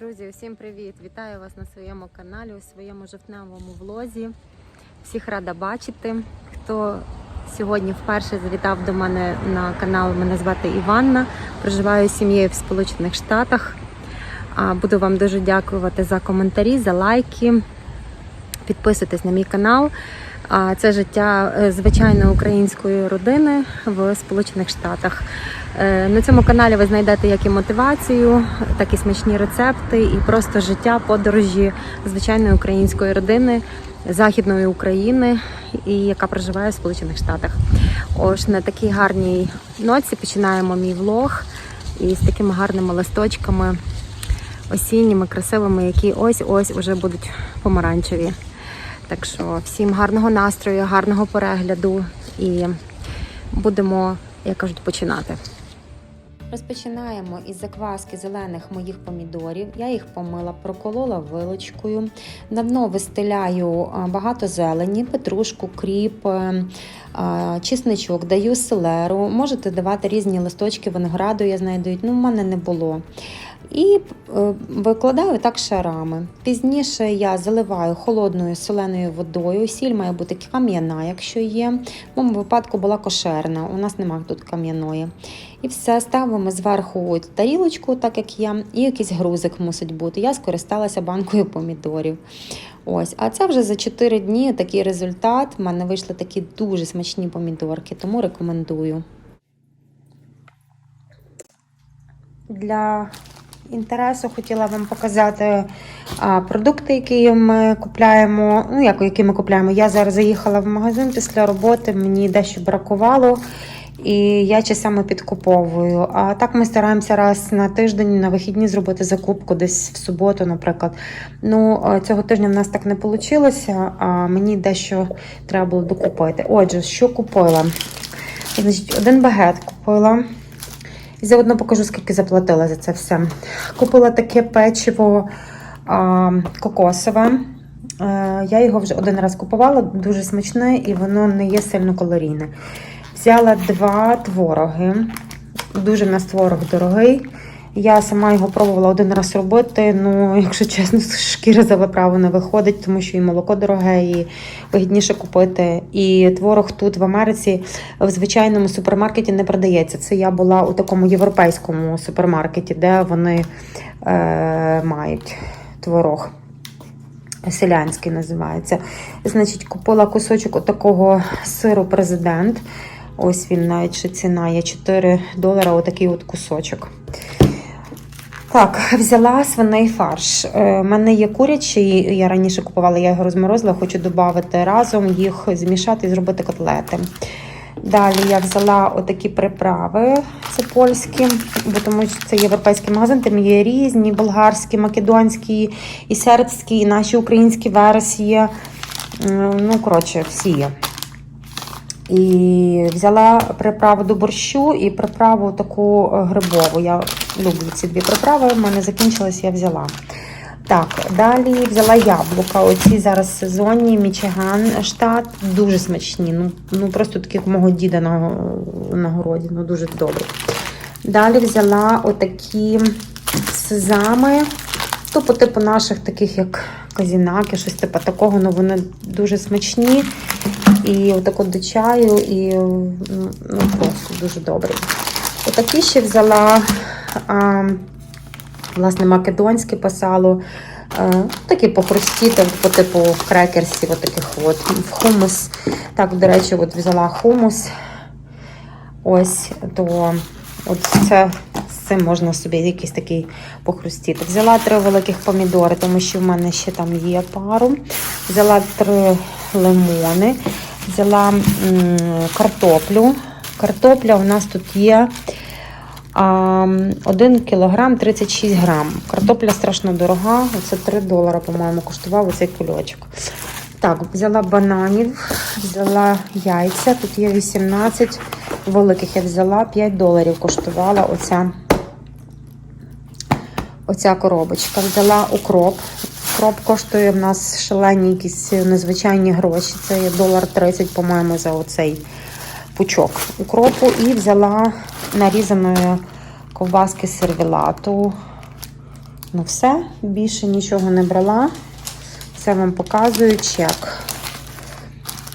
Друзі, усім привіт! Вітаю вас на своєму каналі, у своєму жовтневому влозі. Всіх рада бачити. Хто сьогодні вперше завітав до мене на канал, мене звати Іванна. Проживаю з сім'єю в Сполучених Штатах. Буду вам дуже дякувати за коментарі, за лайки. Підписуйтесь на мій канал. Це життя е, звичайної української родини в Сполучених Штатах. Е, На цьому каналі ви знайдете як і мотивацію, так і смачні рецепти, і просто життя, подорожі звичайної української родини Західної України, і яка проживає в Сполучених Штатах. Ось на такій гарній ноці починаємо мій влог і з такими гарними листочками осінніми, красивими, які ось-ось уже будуть помаранчеві. Так що всім гарного настрою, гарного перегляду і будемо, як кажуть, починати. Розпочинаємо із закваски зелених моїх помідорів. Я їх помила, проколола вилочкою. На дно вистеляю багато зелені, петрушку, кріп, е, чесничок, даю селеру. Можете давати різні листочки винограду, я знайду. Ну, в мене не було. І е, викладаю так шарами. Пізніше я заливаю холодною соленою водою. Сіль має бути кам'яна, якщо є. В моєму випадку була кошерна, у нас немає тут кам'яної. І все ставимо зверху тарілочку, так як я, і якийсь грузик мусить бути. Я скористалася банкою помідорів. Ось, а це вже за 4 дні такий результат. У мене вийшли такі дуже смачні помідорки, тому рекомендую. Для інтересу хотіла вам показати продукти, які ми купляємо. Ну, як які ми купляємо. Я зараз заїхала в магазин після роботи, мені дещо бракувало. І я часами підкуповую. А так ми стараємося раз на тиждень на вихідні зробити закупку десь в суботу, наприклад. Ну, цього тижня в нас так не вийшло, а мені дещо треба було докупити. Отже, що купила? Значить, один багет купила. І заодно покажу, скільки заплатила за це все. Купила таке печиво а, кокосове. Е, я його вже один раз купувала, дуже смачне і воно не є сильно калорійне. Взяла два твороги. Дуже в нас творог дорогий. Я сама його пробувала один раз робити. Ну, якщо чесно, шкіра за виправу не виходить, тому що і молоко дороге, і вигідніше купити. І творог тут в Америці в звичайному супермаркеті не продається. Це я була у такому європейському супермаркеті, де вони е, мають творог. Селянський називається. Значить, купила кусочок такого сиру президент. Ось він навіть ще ціна є 4 долара, отакий от кусочок. Так, взяла свиний фарш. У мене є курячий, я раніше купувала, я його розморозила, хочу додати разом їх змішати і зробити котлети. Далі я взяла отакі приправи, це польські, бо тому що це європейський магазин, там є різні, болгарські, македонські, і сербські, і наші українські версії. Ну, коротше, всі є. І взяла приправу до борщу і приправу таку грибову. Я люблю ці дві приправи, в мене закінчилась, я взяла. Так, далі взяла яблука. Оці зараз сезонні, Мічиган штат, дуже смачні. Ну, ну просто такі, як мого діда на, на городі, ну дуже добрі. Далі взяла отакі сезами, то типу наших таких, як казінаки, щось типу такого, ну вони дуже смачні. І отако до чаю, і ну, просто дуже добрі. Отакі ще взяла а, власне македонське по салу. А, такі похрустіти по типу крекерсів, отаких от, в хумус. Так, до речі, от взяла хумус. Ось, то от це. З цим можна собі якийсь такий похрустіти. Взяла три великих помідори, тому що в мене ще там є пару. Взяла три лимони, взяла картоплю. Картопля у нас тут є 1 кілограм 36 грам. Картопля страшно дорога. Оце 3 долари, по-моєму, коштував оцей кульочок. Так, взяла бананів, взяла яйця. Тут є 18 великих. Я взяла 5 доларів коштувала оця. Оця коробочка. Взяла укроп. Укроп коштує в нас шалені якісь незвичайні гроші. Це є долар 30, по-моєму, за оцей пучок укропу. І взяла нарізаної ковбаски сервілату. ну все, більше нічого не брала. Це вам показую чек.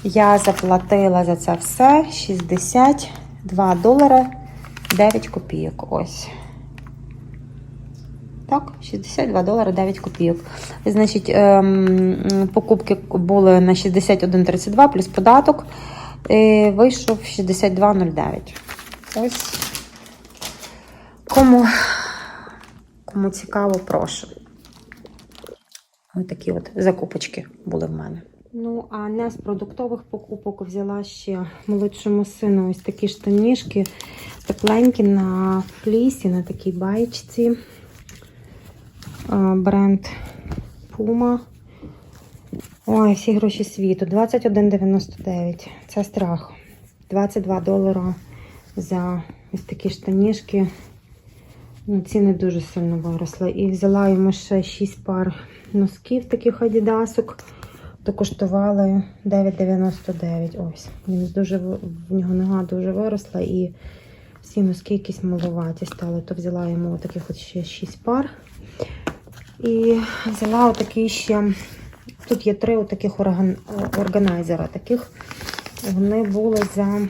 Я заплатила за це все 62 долари 9 копійок. Ось. Так, 62 долари 9 копійок. Значить, ем, покупки були на 61,32 плюс податок. І вийшов 62,09. Ось. Кому, кому цікаво, прошу. Ось такі от закупочки були в мене. Ну, а не з продуктових покупок взяла ще молодшому сину ось такі штанішки тепленькі на флісі, на такій баєчці. Бренд Puma. Ой, всі гроші світу. 21,99. Це страх. 22 долара за ось такі штанішки. Ну, ціни дуже сильно виросли. І взяла йому ще 6 пар носків таких адідасок. То коштували 9,99. Ось. Він дуже в нього нога дуже виросла і всі носки якісь маловаті стали. То взяла йому таких от ще 6 пар. І взяла отакий ще. Тут є три отаких орган... органайзера. Таких вони були за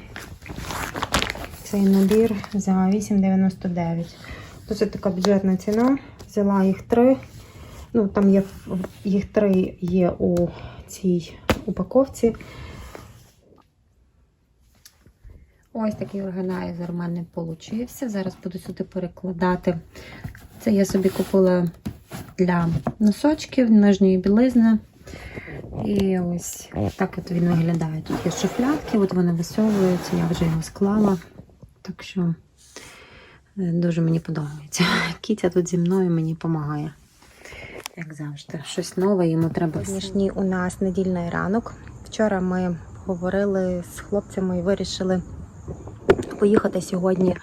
цей набір за 8,99. То це така бюджетна ціна. Взяла їх три. Ну, там є їх три є у цій упаковці. Ось такий органайзер у мене получився. Зараз буду сюди перекладати. Це я собі купила для носочків, нижньої білизни. І ось так от він виглядає. Тут є шуфлятки, от вони висовуються, я вже його склала. Так що е, дуже мені подобається. Кітя тут зі мною мені допомагає. Як завжди, щось нове йому треба. Сьогоднішній у нас недільний ранок. Вчора ми говорили з хлопцями і вирішили поїхати сьогодні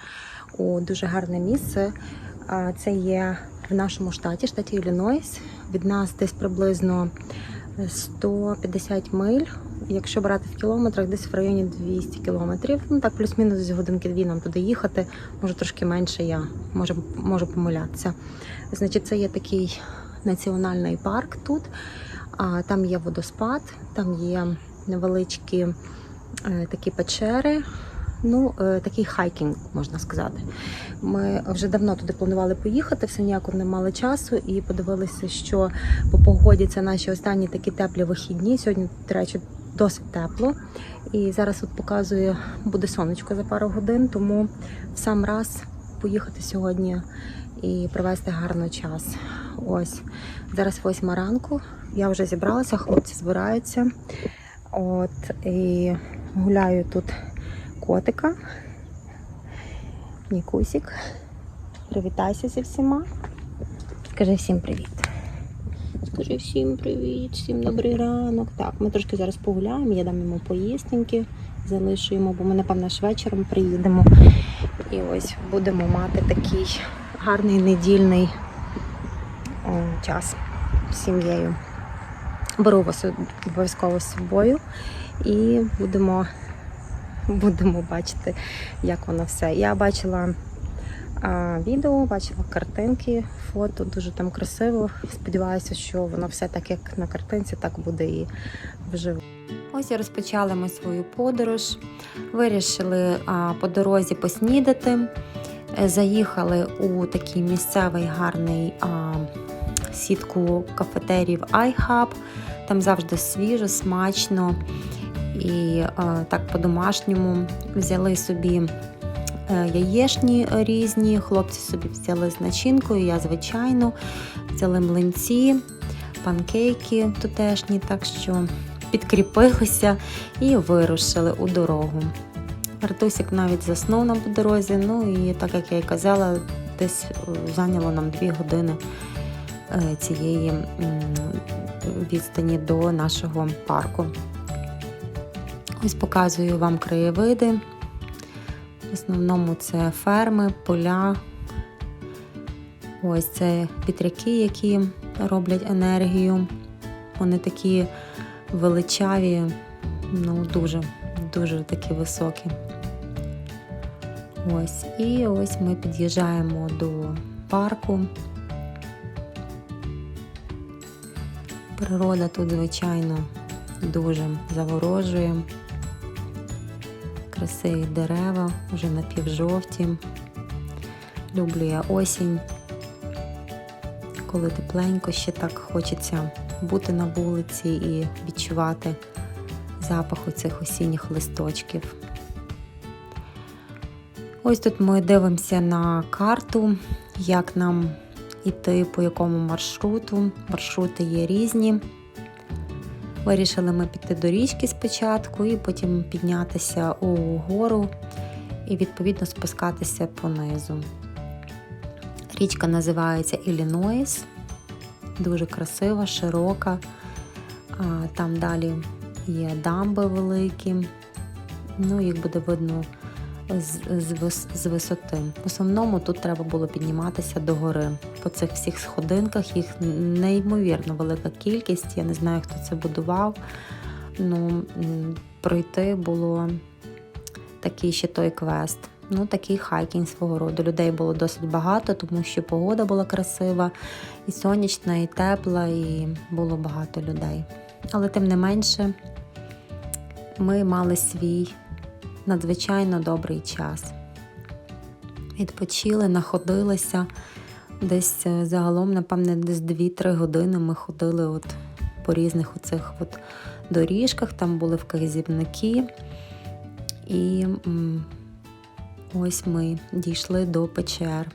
у дуже гарне місце. Це є в нашому штаті, штаті Іллінойс. Від нас десь приблизно 150 миль. Якщо брати в кілометрах, десь в районі 200 кілометрів. Ну так, плюс-мінус годинки дві нам туди їхати. Може трошки менше я можу, можу помилятися. Значить, це є такий національний парк тут. А, Там є водоспад, там є невеличкі е, такі печери. Ну, е, такий хайкінг, можна сказати. Ми вже давно туди планували поїхати, все ніяко не мали часу і подивилися, що по погоді це наші останні такі теплі вихідні. Сьогодні, до речі, досить тепло. І зараз от показує, буде сонечко за пару годин, тому в сам раз поїхати сьогодні і провести гарний час. Ось зараз восьма ранку. Я вже зібралася, хлопці збираються. От і гуляю тут котика. Нікусік. Привітайся зі всіма. Скажи всім привіт. Скажи всім привіт, всім добрий ранок. Так, ми трошки зараз погуляємо, я дам йому поїстеньки, залишуємо, бо ми, напевно, ж вечором приїдемо. І ось будемо мати такий гарний недільний о, час з сім'єю. Беру вас обов'язково з собою і будемо будемо бачити, як воно все. Я бачила а, відео, бачила картинки, фото, дуже там красиво. Сподіваюся, що воно все так, як на картинці, так буде і вживу. Ось і розпочали ми свою подорож. Вирішили а, по дорозі поснідати. Е, Заїхали у такий місцевий гарний а, сітку кафетерів iHub. Там завжди свіжо, смачно і е, так по-домашньому взяли собі е, яєшні різні, хлопці собі взяли з начинкою, я звичайно, взяли млинці, панкейки тутешні, так що підкріпилися і вирушили у дорогу. Артусик навіть заснув нам по дорозі, ну і так як я й казала, десь е, зайняло нам 2 години цієї відстані до нашого парку. Ось показую вам краєвиди. В основному це ферми, поля. Ось це вітряки, які роблять енергію. Вони такі величаві, ну дуже, дуже такі високі. Ось, і ось ми під'їжджаємо до парку. Природа тут, звичайно, дуже заворожує. Красиві дерева, вже напівжовті. Люблю я осінь, коли тепленько, ще так хочеться бути на вулиці і відчувати запах цих осінніх листочків. Ось тут ми дивимося на карту, як нам іти по якому маршруту. Маршрути є різні. Вирішили ми піти до річки спочатку і потім піднятися у гору і відповідно спускатися понизу. Річка називається Іллінойс, дуже красива, широка. Там далі є дамби великі, ну їх буде видно з, з, з висоти. В основному тут треба було підніматися до гори. По цих всіх сходинках їх неймовірно велика кількість. Я не знаю, хто це будував. Ну, пройти було такий ще той квест. Ну, такий хайкінг свого роду. Людей було досить багато, тому що погода була красива, і сонячна, і тепла, і було багато людей. Але тим не менше, ми мали свій надзвичайно добрий час. Відпочили, находилися. Десь е, загалом, напевне, десь 2-3 години ми ходили от по різних оцих от доріжках, там були вказівники. І ось ми дійшли до печер.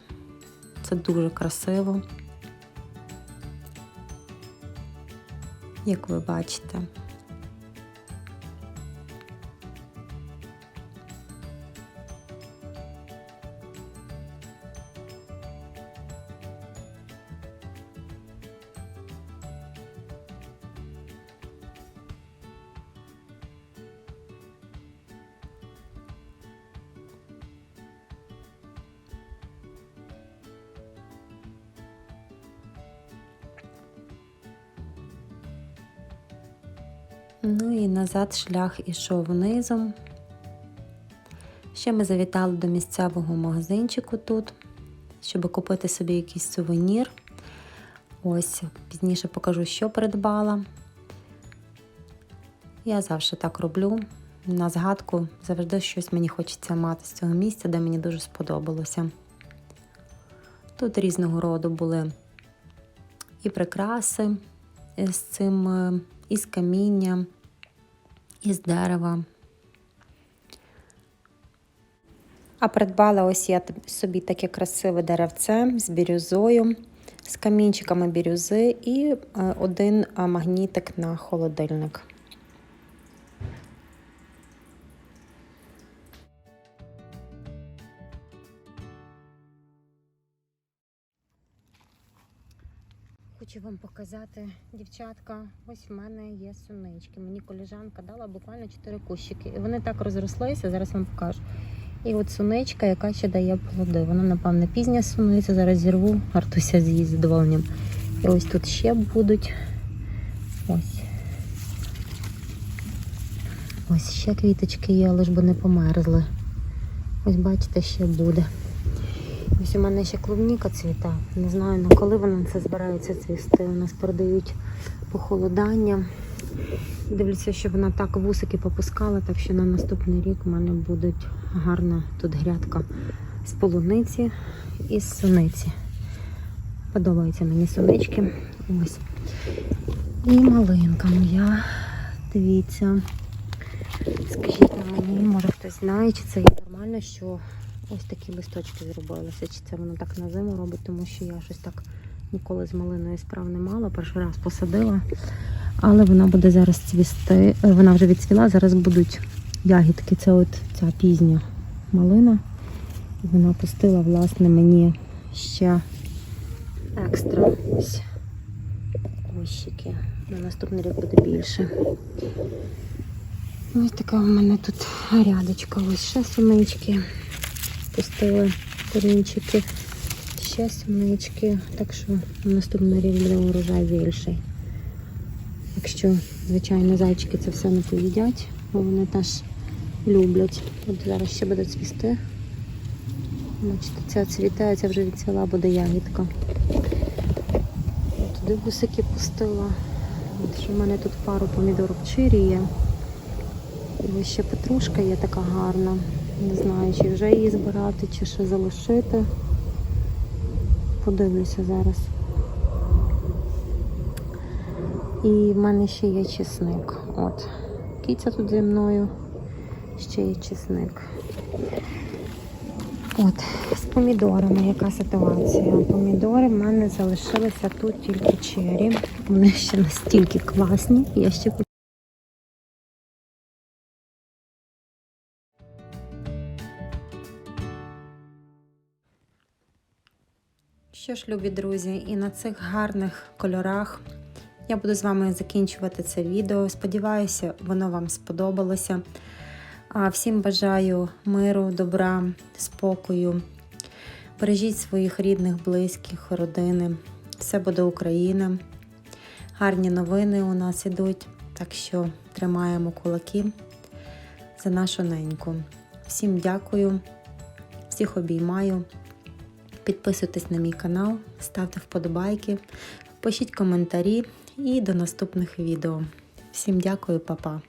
Це дуже красиво. Як ви бачите. Ну і назад шлях ішов низом. Ще ми завітали до місцевого магазинчику тут, щоб купити собі якийсь сувенір. Ось пізніше покажу, що придбала. Я завжди так роблю. На згадку завжди щось мені хочеться мати з цього місця, де мені дуже сподобалося. Тут різного роду були і прикраси з цим, е, із каміння, із дерева. А придбала ось я собі таке красиве деревце з бірюзою, з камінчиками бірюзи і е, один е, магнітик на холодильник. Хочу вам показати, дівчатка, ось в мене є сунички. Мені коліжанка дала буквально 4 кущики. І вони так розрослися, зараз вам покажу. І от суничка, яка ще дає плоди. Вона, напевне, пізня суниця, зараз зірву, Артуся з'їсть з задоволенням. І ось тут ще будуть. Ось. Ось ще квіточки є, але ж бо не померзли. Ось бачите, ще буде. Ось у мене ще клубніка цвіта. Не знаю на коли вона це збирається цвісти. У нас продають похолодання. Дивлюся, що вона так вусики попускала, так що на наступний рік у мене буде гарна тут грядка з полуниці і з суниці. Подобаються мені сунички. Ось. І малинка моя. Дивіться. Скажіть мені, може хтось знає, чи це є нормально, що ось такі листочки зробилися. Чи це воно так на зиму робить, тому що я щось так ніколи з малиною справ не мала. Перший раз посадила. Але вона буде зараз цвісти. Е, Вона вже відцвіла, зараз будуть ягідки. Це от ця пізня малина. Вона пустила, власне, мені ще екстра ось кущики. На наступний рік буде більше. Ось така у мене тут рядочка. Ось ще сунички. Пустили корінчики. Ще сунички. Так що на наступний рік буде урожай більший. Якщо, звичайно, зайчики це все не поїдять, бо вони теж люблять. От зараз ще буде цвісти. Бачите, ця цвіте, а ця вже відцвіла, буде ягідка. Туди гусики пустила. От, що в мене тут пару помідорок чирі є. І ще петрушка є така гарна. Не знаю, чи вже її збирати, чи ще залишити. Подивлюся зараз. І в мене ще є чесник. От. Кіця тут зі мною. Ще є чесник. От, з помідорами яка ситуація? Помідори в мене залишилися тут тільки чері. Вони ще настільки класні. Я ще Що ж, любі друзі, і на цих гарних кольорах я буду з вами закінчувати це відео. Сподіваюся, воно вам сподобалося. Всім бажаю миру, добра, спокою. Бережіть своїх рідних, близьких, родини. Все буде Україна. Гарні новини у нас ідуть, так що тримаємо кулаки за нашу неньку. Всім дякую, всіх обіймаю. Підписуйтесь на мій канал, ставте вподобайки, пишіть коментарі і до наступних відео. Всім дякую, па-па!